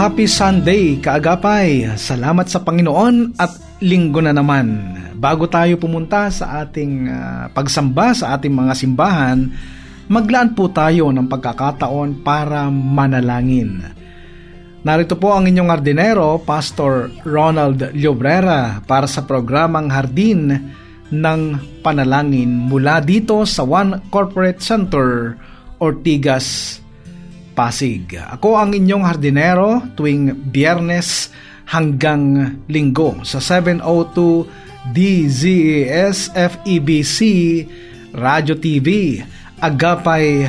Happy Sunday, kaagapay! Salamat sa Panginoon at linggo na naman. Bago tayo pumunta sa ating ah, pagsamba sa ating mga simbahan, maglaan po tayo ng pagkakataon para manalangin. Narito po ang inyong hardinero, Pastor Ronald Llobrera, para sa programang Hardin ng Panalangin mula dito sa One Corporate Center, Ortigas, Pasig. Ako ang inyong hardinero tuwing biyernes hanggang linggo sa 702 DZES FEBC Radio TV Agapay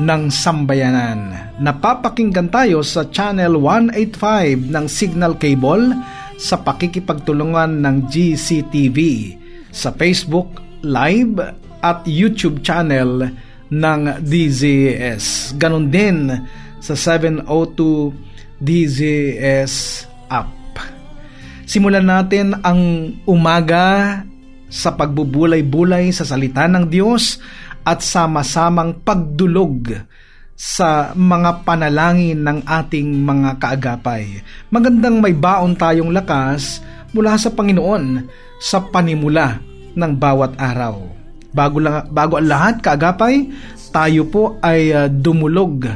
ng Sambayanan. Napapakinggan tayo sa channel 185 ng Signal Cable sa pakikipagtulungan ng GCTV sa Facebook Live at YouTube channel ng DZS. Ganon din sa 702 DZS app. Simulan natin ang umaga sa pagbubulay-bulay sa salita ng Diyos at sama-samang pagdulog sa mga panalangin ng ating mga kaagapay. Magandang may baon tayong lakas mula sa Panginoon sa panimula ng bawat araw. Bago, lang, bago ang lahat, kaagapay, tayo po ay uh, dumulog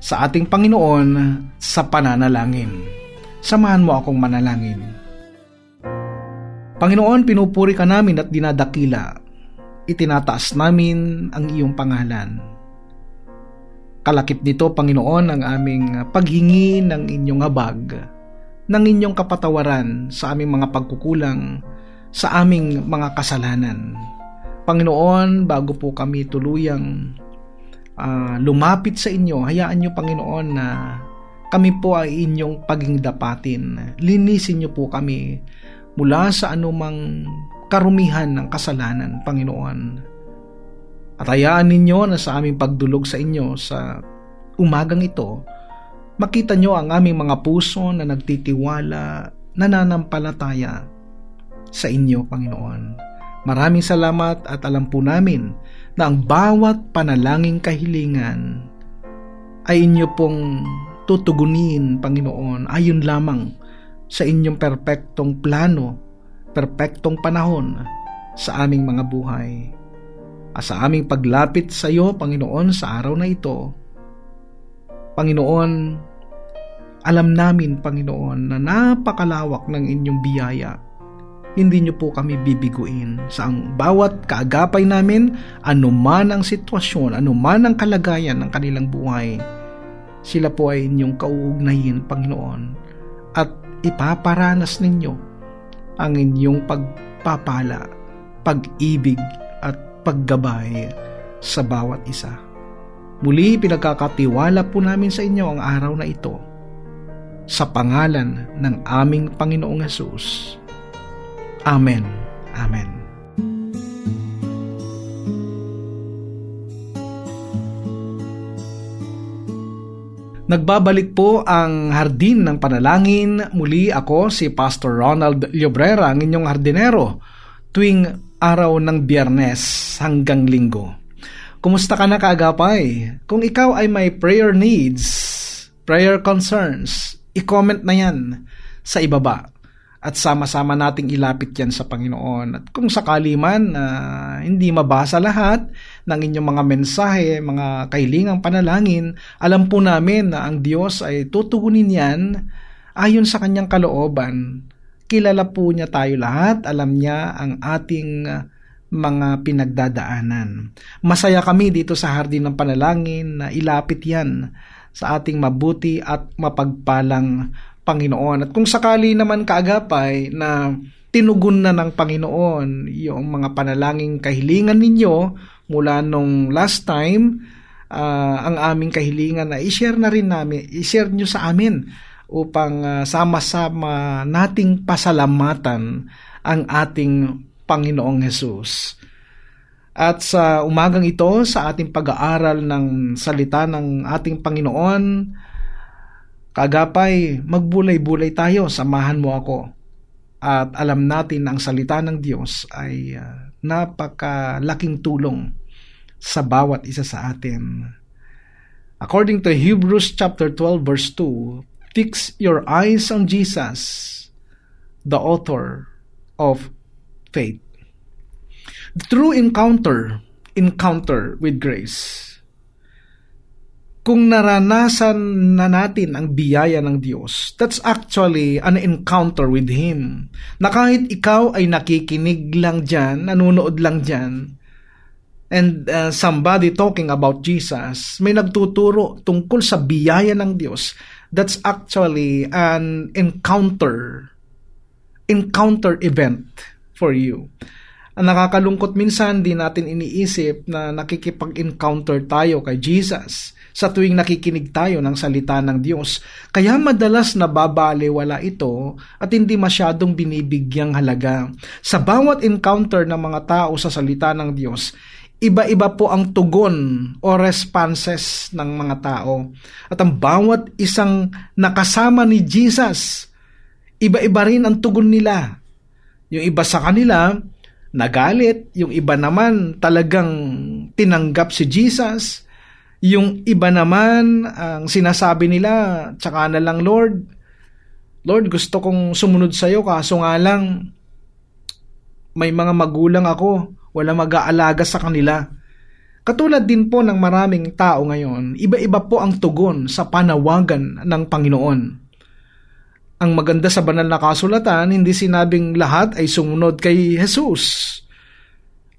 sa ating Panginoon sa pananalangin. Samahan mo akong manalangin. Panginoon, pinupuri ka namin at dinadakila. Itinataas namin ang iyong pangalan. Kalakip nito, Panginoon, ang aming paghingi ng inyong habag, ng inyong kapatawaran sa aming mga pagkukulang, sa aming mga kasalanan. Panginoon, bago po kami tuluyang uh, lumapit sa inyo, hayaan niyo, Panginoon, na kami po ay inyong paging dapatin. Linisin niyo po kami mula sa anumang karumihan ng kasalanan, Panginoon. At hayaan ninyo na sa aming pagdulog sa inyo sa umagang ito, makita nyo ang aming mga puso na nagtitiwala, nananampalataya sa inyo, Panginoon. Maraming salamat at alam po namin na ang bawat panalangin kahilingan ay inyo pong tutugunin, Panginoon, ayon lamang sa inyong perpektong plano, perpektong panahon sa aming mga buhay. At sa aming paglapit sa iyo, Panginoon, sa araw na ito, Panginoon, alam namin, Panginoon, na napakalawak ng inyong biyaya. Hindi niyo po kami bibiguin sa ang bawat kaagapay namin, anuman ang sitwasyon, anuman ang kalagayan ng kanilang buhay. Sila po ay inyong kauugnayin, Panginoon. At ipaparanas ninyo ang inyong pagpapala, pag-ibig at paggabay sa bawat isa. Muli pinagkakatiwala po namin sa inyo ang araw na ito sa pangalan ng aming Panginoong Yesus. Amen. Amen. Nagbabalik po ang Hardin ng Panalangin. Muli ako si Pastor Ronald Llobrera, ang inyong hardinero, tuwing araw ng biyernes hanggang linggo. Kumusta ka na kaagapay? Kung ikaw ay may prayer needs, prayer concerns, i-comment na yan sa ibaba at sama-sama nating ilapit yan sa Panginoon. At kung sakali man uh, hindi mabasa lahat ng inyong mga mensahe, mga kailingang panalangin, alam po namin na ang Diyos ay tutugunin yan ayon sa kanyang kalooban. Kilala po niya tayo lahat, alam niya ang ating mga pinagdadaanan. Masaya kami dito sa Hardin ng Panalangin na ilapit yan sa ating mabuti at mapagpalang Panginoon. At kung sakali naman kaagapay na tinugon na ng Panginoon yung mga panalangin kahilingan ninyo mula nung last time, uh, ang aming kahilingan na i-share na rin namin, i-share nyo sa amin upang uh, sama-sama nating pasalamatan ang ating Panginoong Hesus. At sa umagang ito, sa ating pag-aaral ng salita ng ating Panginoon, kagapay, magbulay-bulay tayo, samahan mo ako. At alam natin na ang salita ng Diyos ay uh, napakalaking tulong sa bawat isa sa atin. According to Hebrews chapter 12 verse 2, fix your eyes on Jesus, the author of faith. The true encounter, encounter with grace. Kung naranasan na natin ang biyaya ng Diyos, that's actually an encounter with Him. Na kahit ikaw ay nakikinig lang dyan, nanonood lang dyan, and uh, somebody talking about Jesus, may nagtuturo tungkol sa biyaya ng Diyos, that's actually an encounter, encounter event for you. Ang nakakalungkot minsan, di natin iniisip na nakikipag-encounter tayo kay Jesus sa tuwing nakikinig tayo ng salita ng Diyos. Kaya madalas nababaliwala ito at hindi masyadong binibigyang halaga. Sa bawat encounter ng mga tao sa salita ng Diyos, iba-iba po ang tugon o responses ng mga tao. At ang bawat isang nakasama ni Jesus, iba-iba rin ang tugon nila. Yung iba sa kanila, nagalit. Yung iba naman, talagang tinanggap si Jesus. Yung iba naman, ang sinasabi nila, tsaka na lang, Lord, Lord, gusto kong sumunod sa iyo, kaso nga lang, may mga magulang ako, wala mag-aalaga sa kanila. Katulad din po ng maraming tao ngayon, iba-iba po ang tugon sa panawagan ng Panginoon. Ang maganda sa banal na kasulatan, hindi sinabing lahat ay sumunod kay Jesus.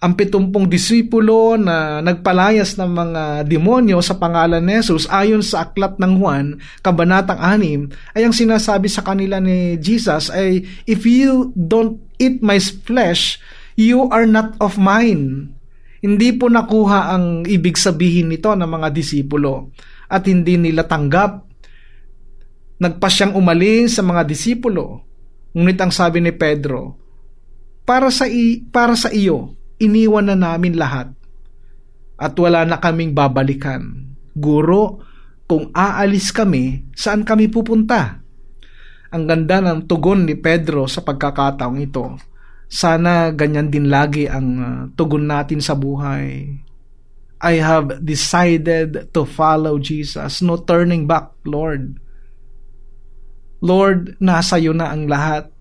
Ang pitumpong disipulo na nagpalayas ng mga demonyo sa pangalan ni Jesus ayon sa aklat ng Juan, kabanatang 6, ay ang sinasabi sa kanila ni Jesus ay, If you don't eat my flesh, you are not of mine. Hindi po nakuha ang ibig sabihin nito ng mga disipulo at hindi nila tanggap Nagpa siyang umalis sa mga disipulo. Ngunit ang sabi ni Pedro, para sa, i- para sa iyo, iniwan na namin lahat at wala na kaming babalikan. Guro, kung aalis kami, saan kami pupunta? Ang ganda ng tugon ni Pedro sa pagkakataong ito. Sana ganyan din lagi ang uh, tugon natin sa buhay. I have decided to follow Jesus. No turning back, Lord. Lord, nasa iyo na ang lahat.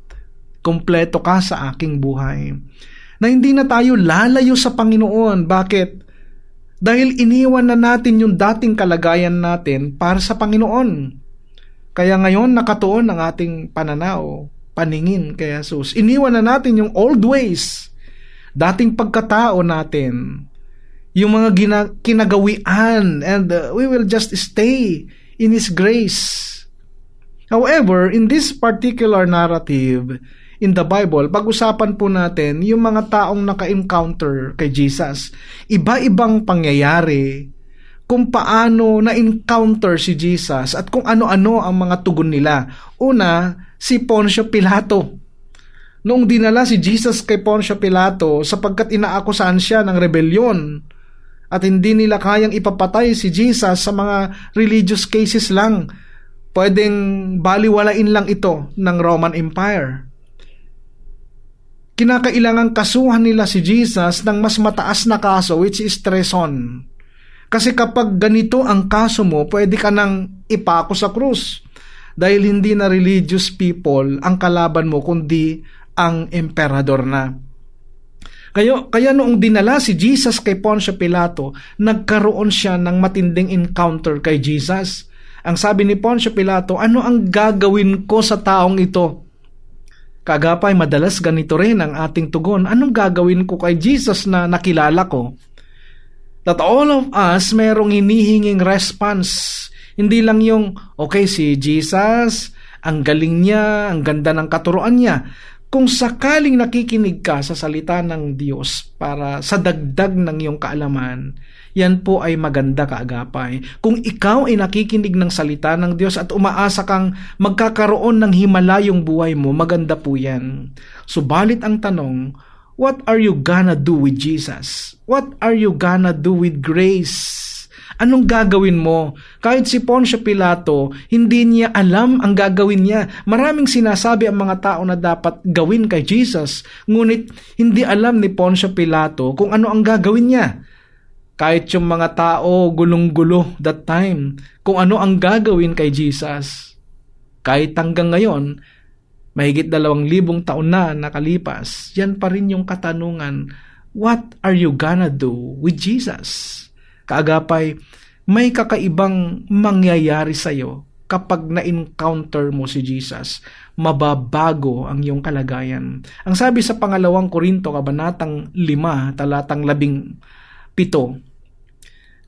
Kompleto ka sa aking buhay. Na hindi na tayo lalayo sa Panginoon. Bakit? Dahil iniwan na natin yung dating kalagayan natin para sa Panginoon. Kaya ngayon nakatuon ang ating pananaw, paningin kay Jesus. Iniwan na natin yung old ways, dating pagkatao natin, yung mga gina- kinagawian, and uh, we will just stay in His grace However, in this particular narrative in the Bible, pag-usapan po natin yung mga taong naka-encounter kay Jesus. Iba-ibang pangyayari kung paano na-encounter si Jesus at kung ano-ano ang mga tugon nila. Una, si Poncio Pilato. Noong dinala si Jesus kay Poncio Pilato sapagkat inaakusahan siya ng rebellion at hindi nila kayang ipapatay si Jesus sa mga religious cases lang pwedeng baliwalain lang ito ng Roman Empire. Kinakailangan kasuhan nila si Jesus ng mas mataas na kaso which is treason. Kasi kapag ganito ang kaso mo, pwede ka nang ipako sa krus. Dahil hindi na religious people ang kalaban mo, kundi ang emperador na. Kaya, kaya noong dinala si Jesus kay Poncio Pilato, nagkaroon siya ng matinding encounter kay Jesus ang sabi ni Poncio Pilato, ano ang gagawin ko sa taong ito? Kagapay, madalas ganito rin ang ating tugon. Anong gagawin ko kay Jesus na nakilala ko? That all of us merong hinihinging response. Hindi lang yung, okay, si Jesus, ang galing niya, ang ganda ng katuroan niya. Kung sakaling nakikinig ka sa salita ng Diyos para sa dagdag ng iyong kaalaman, yan po ay maganda kaagapay. Kung ikaw ay nakikinig ng salita ng Diyos at umaasa kang magkakaroon ng himalayong buhay mo, maganda po yan. Subalit ang tanong, what are you gonna do with Jesus? What are you gonna do with grace? Anong gagawin mo? Kahit si Poncio Pilato, hindi niya alam ang gagawin niya. Maraming sinasabi ang mga tao na dapat gawin kay Jesus, ngunit hindi alam ni Poncio Pilato kung ano ang gagawin niya. Kahit yung mga tao gulong-gulo that time, kung ano ang gagawin kay Jesus. Kahit hanggang ngayon, mahigit dalawang libong taon na nakalipas, yan pa rin yung katanungan, what are you gonna do with Jesus? Kaagapay, may kakaibang mangyayari sa iyo kapag na-encounter mo si Jesus. Mababago ang iyong kalagayan. Ang sabi sa pangalawang Korinto, kabanatang 5, talatang 17,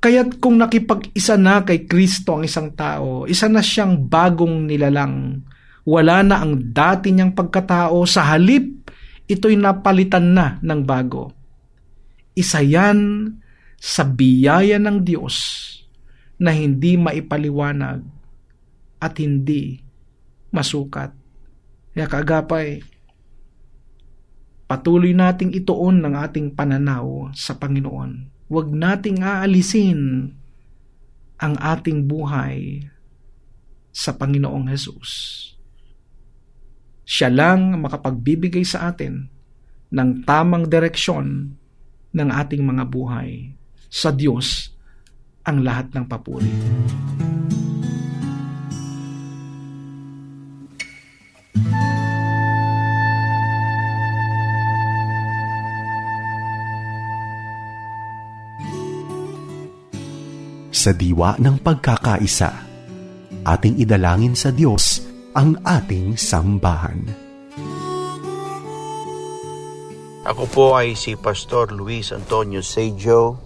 Kaya't kung nakipag-isa na kay Kristo ang isang tao, isa na siyang bagong nilalang. Wala na ang dati niyang pagkatao, sa halip, ito'y napalitan na ng bago. Isa yan sa biyaya ng Diyos na hindi maipaliwanag at hindi masukat. Kaya kaagapay, patuloy nating ituon ng ating pananaw sa Panginoon. Huwag nating aalisin ang ating buhay sa Panginoong Hesus. Siya lang makapagbibigay sa atin ng tamang direksyon ng ating mga buhay sa Diyos ang lahat ng papuri. Sa diwa ng pagkakaisa, ating idalangin sa Diyos ang ating sambahan. Ako po ay si Pastor Luis Antonio Sejo,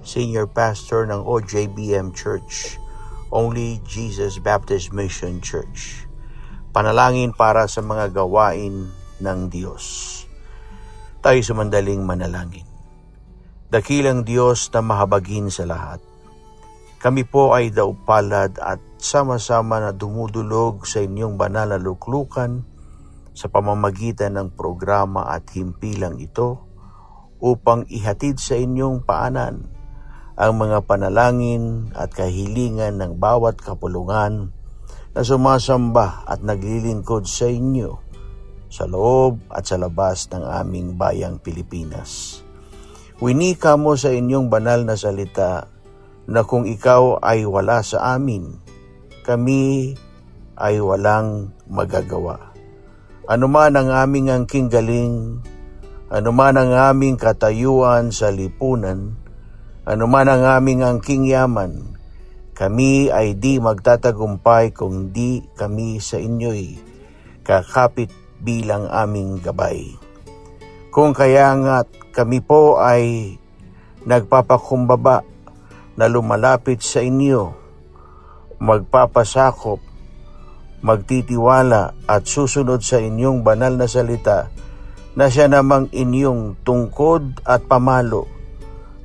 Senior Pastor ng OJBM Church, Only Jesus Baptist Mission Church. Panalangin para sa mga gawain ng Diyos. Tayo sumandaling manalangin. Dakilang Diyos na mahabagin sa lahat. Kami po ay daupalad at sama-sama na dumudulog sa inyong banal na luklukan sa pamamagitan ng programa at himpilang ito upang ihatid sa inyong paanan ang mga panalangin at kahilingan ng bawat kapulungan na sumasamba at naglilingkod sa inyo sa loob at sa labas ng aming bayang Pilipinas. Winika mo sa inyong banal na salita na kung ikaw ay wala sa amin, kami ay walang magagawa. Anuman ang aming angking galing, anuman ang aming katayuan sa lipunan, anuman ang aming angking yaman, kami ay di magtatagumpay kung di kami sa inyo'y kakapit bilang aming gabay. Kung kaya nga't kami po ay nagpapakumbaba na lumalapit sa inyo, magpapasakop magtitiwala at susunod sa inyong banal na salita na siya namang inyong tungkod at pamalo.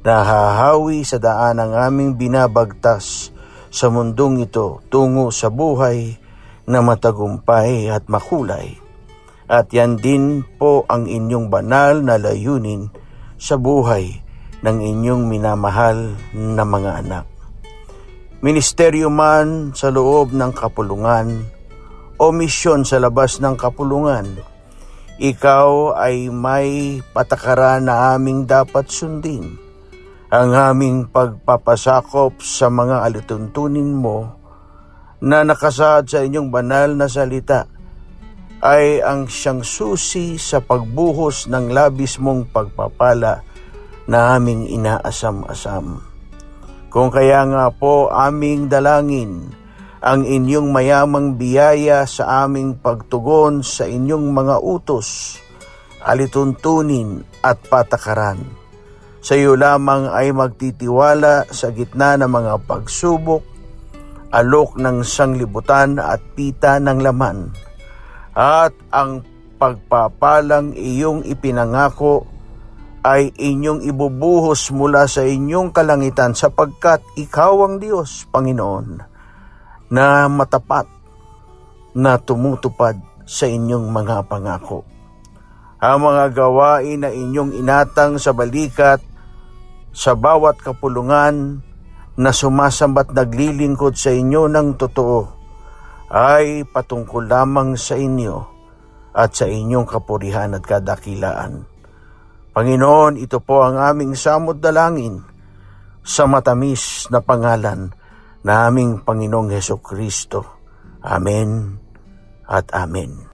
Na hahawi sa daan ng aming binabagtas sa mundong ito tungo sa buhay na matagumpay at makulay. At yan din po ang inyong banal na layunin sa buhay ng inyong minamahal na mga anak. Ministeryo man sa loob ng kapulungan, o misyon sa labas ng kapulungan. Ikaw ay may patakaran na aming dapat sundin. Ang aming pagpapasakop sa mga alituntunin mo na nakasaad sa inyong banal na salita ay ang siyang susi sa pagbuhos ng labis mong pagpapala na aming inaasam-asam. Kung kaya nga po aming dalangin ang inyong mayamang biyaya sa aming pagtugon sa inyong mga utos, alituntunin at patakaran. Sa iyo lamang ay magtitiwala sa gitna ng mga pagsubok, alok ng sanglibutan at pita ng laman. At ang pagpapalang iyong ipinangako ay inyong ibubuhos mula sa inyong kalangitan sapagkat ikaw ang Diyos, Panginoon na matapat na tumutupad sa inyong mga pangako. Ang mga gawain na inyong inatang sa balikat sa bawat kapulungan na sumasambat naglilingkod sa inyo ng totoo ay patungkol lamang sa inyo at sa inyong kapurihan at kadakilaan. Panginoon, ito po ang aming samot dalangin sa matamis na pangalan na aming Panginoong Heso Kristo. Amen at Amen.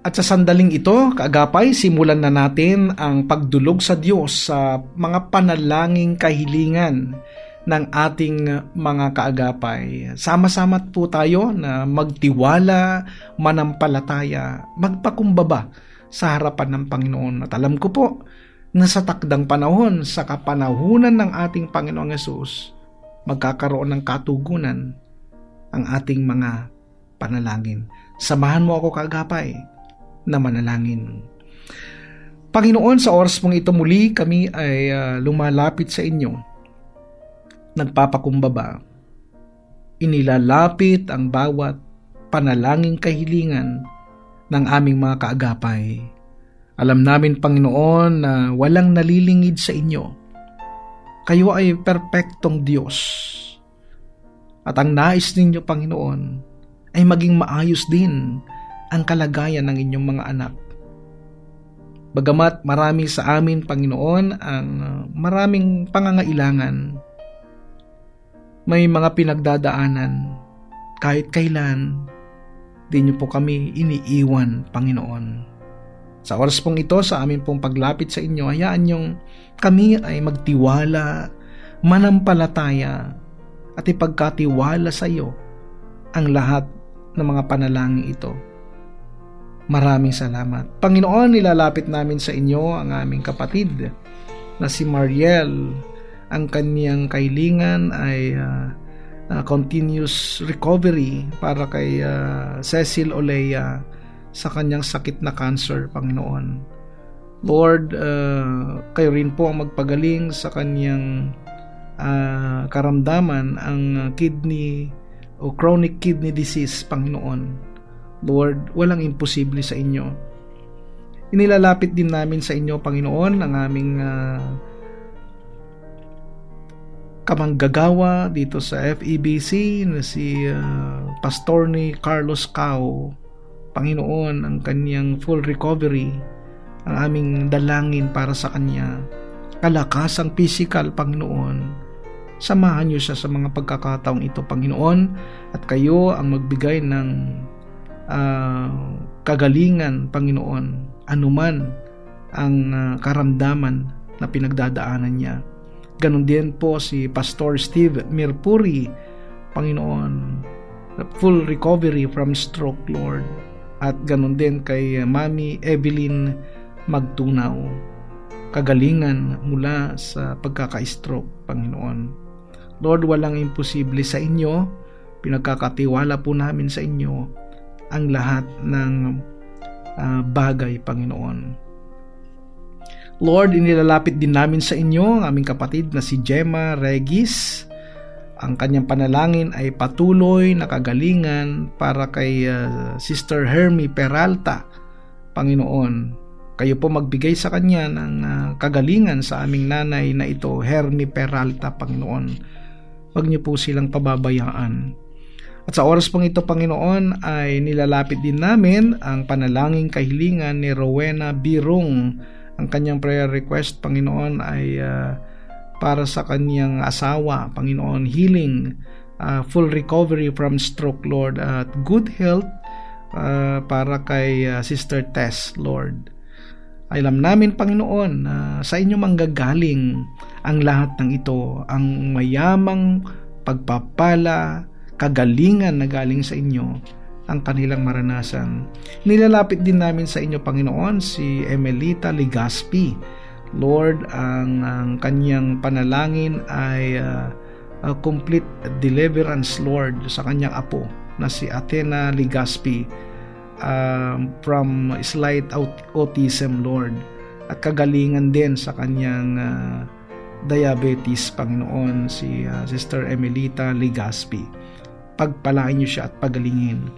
At sa sandaling ito, kaagapay, simulan na natin ang pagdulog sa Diyos sa mga panalangin kahilingan ng ating mga kaagapay. Sama-sama po tayo na magtiwala, manampalataya, magpakumbaba sa harapan ng Panginoon. At alam ko po na sa takdang panahon, sa kapanahunan ng ating Panginoong Yesus, magkakaroon ng katugunan ang ating mga panalangin. Samahan mo ako kagapay na manalangin. Panginoon, sa oras mong ito muli kami ay uh, lumalapit sa inyo. Nagpapakumbaba. Inilalapit ang bawat panalangin kahilingan ng aming mga kaagapay. Alam namin, Panginoon, na walang nalilingid sa inyo. Kayo ay perpektong Diyos. At ang nais ninyo, Panginoon, ay maging maayos din ang kalagayan ng inyong mga anak. Bagamat marami sa amin, Panginoon, ang maraming pangangailangan, may mga pinagdadaanan, kahit kailan, di niyo po kami iniiwan, Panginoon. Sa oras pong ito, sa amin pong paglapit sa inyo, hayaan yung kami ay magtiwala, manampalataya, at ipagkatiwala sa iyo ang lahat ng mga panalangin ito. Maraming salamat. Panginoon, nilalapit namin sa inyo ang aming kapatid na si Mariel. Ang kanyang kailingan ay uh, uh, continuous recovery para kay uh, Cecil Olea sa kanyang sakit na cancer, Panginoon. Lord, uh, kayo rin po ang magpagaling sa kanyang uh, karamdaman, ang kidney o chronic kidney disease, Panginoon. Lord, walang imposible sa inyo. Inilalapit din namin sa inyo, Panginoon, ang aming uh, kamanggagawa dito sa FEBC na si uh, Pastor ni Carlos Cao. Panginoon, ang kanyang full recovery, ang aming dalangin para sa kanya. Kalakasang physical, Panginoon. Samahan niyo siya sa mga pagkakataong ito, Panginoon, at kayo ang magbigay ng uh, kagalingan, Panginoon, anuman ang uh, karamdaman na pinagdadaanan niya. Ganon din po si Pastor Steve Mirpuri, Panginoon, full recovery from stroke, Lord. At ganon din kay Mami Evelyn Magtunaw, kagalingan mula sa pagkaka-stroke, Panginoon. Lord, walang imposible sa inyo. Pinagkakatiwala po namin sa inyo ang lahat ng uh, bagay, Panginoon. Lord, inilalapit din namin sa inyo ang aming kapatid na si Gemma Regis. Ang kanyang panalangin ay patuloy na kagalingan para kay uh, Sister Hermie Peralta, Panginoon. Kayo po magbigay sa kanya ng uh, kagalingan sa aming nanay na ito, Hermie Peralta, Panginoon. Huwag niyo po silang pababayaan. At sa oras pong ito, Panginoon, ay nilalapit din namin ang panalangin kahilingan ni Rowena Birong. Ang kanyang prayer request, Panginoon, ay uh, para sa kanyang asawa, Panginoon, healing, uh, full recovery from stroke, Lord, at good health uh, para kay uh, Sister Tess, Lord. Alam namin, Panginoon, na uh, sa inyo manggagaling ang lahat ng ito, ang mayamang pagpapala, kagalingan na galing sa inyo, ang kanilang maranasan. Nilalapit din namin sa inyo, Panginoon, si Emelita Ligaspi. Lord, ang, ang kanyang panalangin ay uh, uh, complete deliverance, Lord, sa kanyang apo na si Athena Ligaspi um, from slight autism, Lord. At kagalingan din sa kanyang uh, diabetes, Panginoon, si uh, Sister Emelita Ligaspi. Pagpalain niyo siya at pagalingin.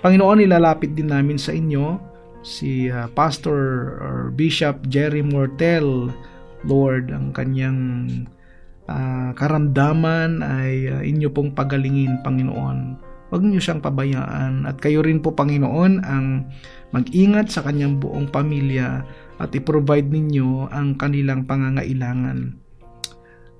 Panginoon, ilalapit din namin sa inyo si uh, Pastor or Bishop Jerry Mortel, Lord, ang kanyang uh, karamdaman ay uh, inyo pong pagalingin, Panginoon. Huwag niyo siyang pabayaan at kayo rin po Panginoon ang mag-ingat sa kanyang buong pamilya at i-provide ninyo ang kanilang pangangailangan.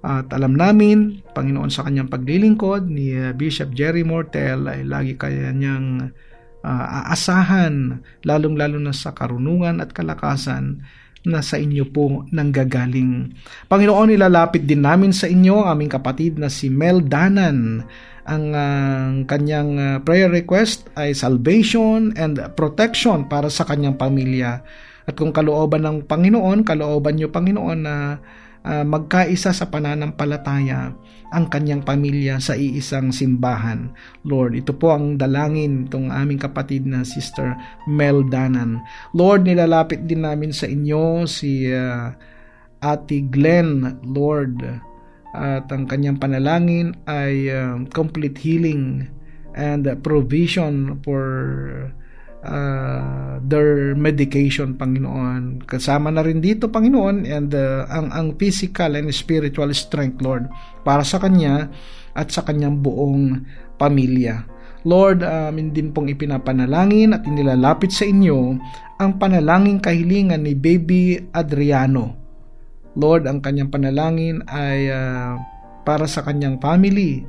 At alam namin, Panginoon sa kanyang paglilingkod ni uh, Bishop Jerry Mortel ay lagi kanyang uh, aasahan, lalong-lalo na sa karunungan at kalakasan na sa inyo po nanggagaling. Panginoon, ilalapit din namin sa inyo aming kapatid na si Mel Danan ang uh, kanyang uh, prayer request ay salvation and protection para sa kanyang pamilya. At kung kalooban ng Panginoon, kalooban niyo Panginoon na uh, magkaisa sa pananampalataya ang kanyang pamilya sa iisang simbahan. Lord, ito po ang dalangin itong aming kapatid na Sister Mel Danan. Lord, nilalapit din namin sa inyo si uh, Ate Glenn, Lord, at ang kanyang panalangin ay uh, complete healing and provision for uh, their medication Panginoon. Kasama na rin dito Panginoon and uh, ang ang physical and spiritual strength Lord para sa kanya at sa kanyang buong pamilya. Lord, amin din pong ipinapanalangin at inilalapit sa inyo ang panalangin kahilingan ni Baby Adriano. Lord, ang kanyang panalangin ay uh, para sa kanyang family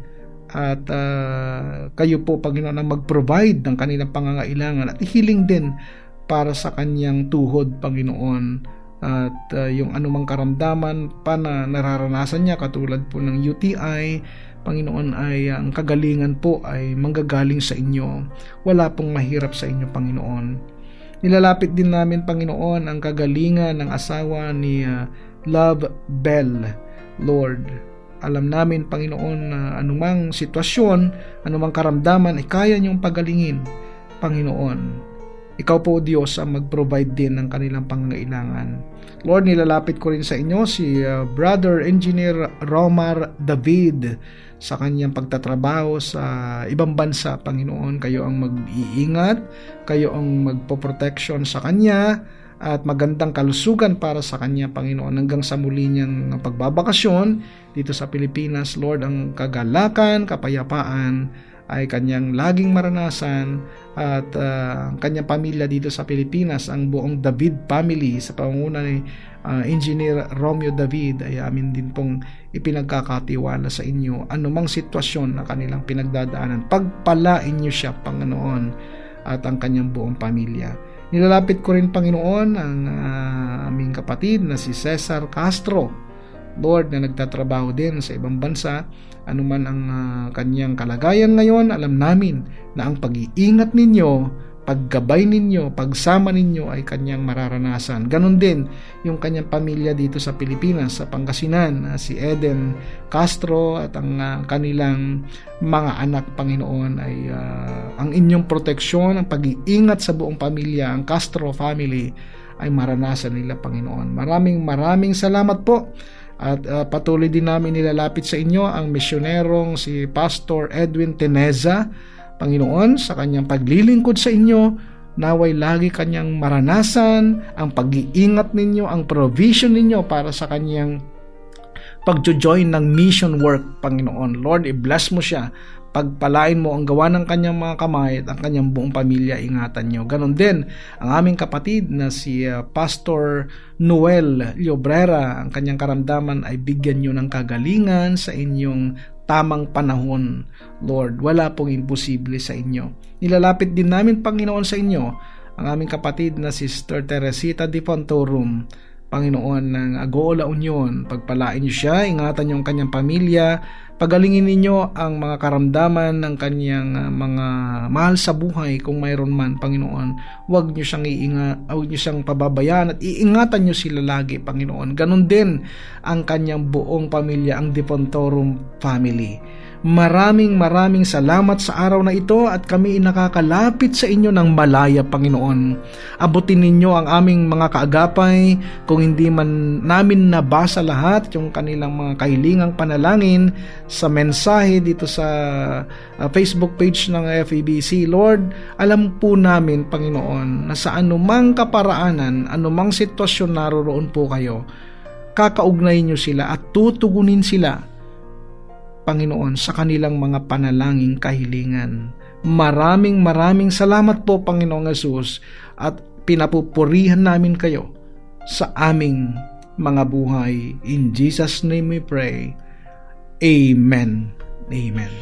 at uh, kayo po Panginoon ang mag-provide ng kanilang pangangailangan at healing din para sa kanyang tuhod Panginoon. At uh, yung anumang karamdaman pa na nararanasan niya katulad po ng UTI Panginoon ay uh, ang kagalingan po ay manggagaling sa inyo. Wala pong mahirap sa inyo Panginoon. Nilalapit din namin Panginoon ang kagalingan ng asawa ni uh, Love Bell, Lord. Alam namin, Panginoon, na anumang sitwasyon, anumang karamdaman ay kaya niyong pagalingin, Panginoon. Ikaw po, Diyos, ang mag-provide din ng kanilang pangangailangan. Lord, nilalapit ko rin sa inyo si uh, Brother Engineer Romar David sa kanyang pagtatrabaho sa ibang bansa, Panginoon. Kayo ang mag-iingat, kayo ang magpo-protection sa kanya, at magandang kalusugan para sa kanya, Panginoon, hanggang sa muli niyang pagbabakasyon dito sa Pilipinas. Lord, ang kagalakan, kapayapaan ay kanyang laging maranasan at uh, ang kanyang pamilya dito sa Pilipinas, ang buong David family sa pangunguna ni uh, Engineer Romeo David ay amin din pong ipinagkakatiwala sa inyo anumang sitwasyon na kanilang pinagdadaanan. Pagpalain niyo siya, Panginoon, at ang kanyang buong pamilya. Nilalapit ko rin Panginoon ang uh, aming kapatid na si Cesar Castro. Lord na nagtatrabaho din sa ibang bansa, anuman ang uh, kanyang kalagayan ngayon, alam namin na ang pag-iingat ninyo paggabay ninyo, pagsama ninyo ay kanyang mararanasan. Ganon din yung kanyang pamilya dito sa Pilipinas, sa Pangasinan, uh, si Eden Castro at ang uh, kanilang mga anak Panginoon ay uh, ang inyong proteksyon, ang pag-iingat sa buong pamilya, ang Castro family ay maranasan nila Panginoon. Maraming maraming salamat po at uh, patuloy din namin nilalapit sa inyo ang misyonerong si Pastor Edwin Teneza Panginoon, sa kanyang paglilingkod sa inyo, naway lagi kanyang maranasan ang pag-iingat ninyo, ang provision ninyo para sa kanyang pagjo-join ng mission work, Panginoon. Lord, i-bless mo siya. Pagpalain mo ang gawa ng kanyang mga kamay at ang kanyang buong pamilya, ingatan nyo. Ganon din ang aming kapatid na si uh, Pastor Noel Llobrera. Ang kanyang karamdaman ay bigyan nyo ng kagalingan sa inyong tamang panahon, Lord. Wala pong imposible sa inyo. Nilalapit din namin, Panginoon, sa inyo ang aming kapatid na Sister Teresita Di Pontorum. Panginoon ng Agola Union. Pagpalain niyo siya, ingatan niyo ang kanyang pamilya, pagalingin ninyo ang mga karamdaman ng kanyang ah, mga mahal sa buhay kung mayroon man, Panginoon. Huwag niyo siyang iinga, huwag niyo siyang pababayaan at iingatan niyo sila lagi, Panginoon. Ganon din ang kanyang buong pamilya, ang Depontorum family. Maraming maraming salamat sa araw na ito at kami nakakalapit sa inyo ng malaya, Panginoon. Abutin ninyo ang aming mga kaagapay kung hindi man namin nabasa lahat yung kanilang mga kahilingang panalangin sa mensahe dito sa uh, Facebook page ng FEBC. Lord, alam po namin, Panginoon, na sa anumang kaparaanan, anumang sitwasyon naroon po kayo, kakaugnay nyo sila at tutugunin sila Panginoon sa kanilang mga panalangin kahilingan. Maraming maraming salamat po Panginoong Yesus at pinapupurihan namin kayo sa aming mga buhay. In Jesus name we pray. Amen. Amen.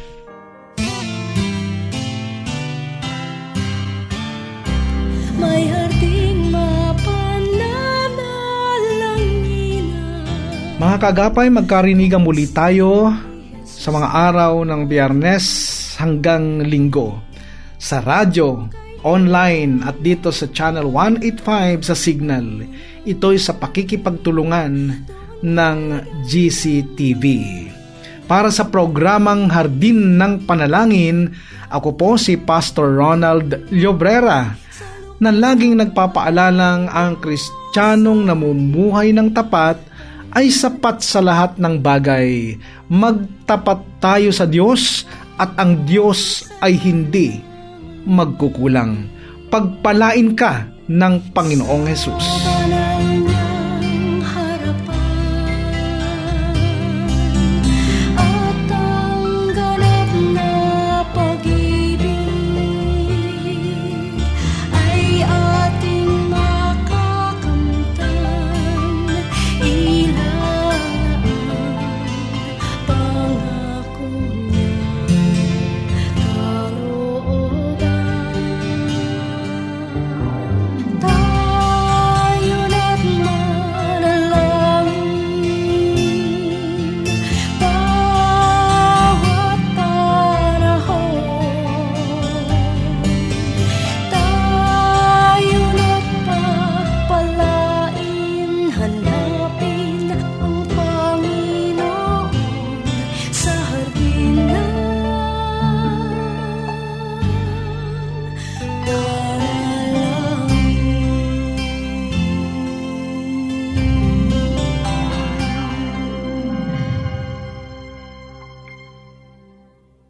May harding mapananalangin Mga kagapay, magkarinigan muli tayo sa mga araw ng biyernes hanggang linggo sa radyo, online at dito sa channel 185 sa Signal. Ito'y sa pakikipagtulungan ng GCTV. Para sa programang Hardin ng Panalangin, ako po si Pastor Ronald Llobrera na laging nagpapaalalang ang kristyanong namumuhay ng tapat ay sapat sa lahat ng bagay. Magtapat tayo sa Diyos at ang Diyos ay hindi magkukulang. Pagpalain ka ng Panginoong Hesus.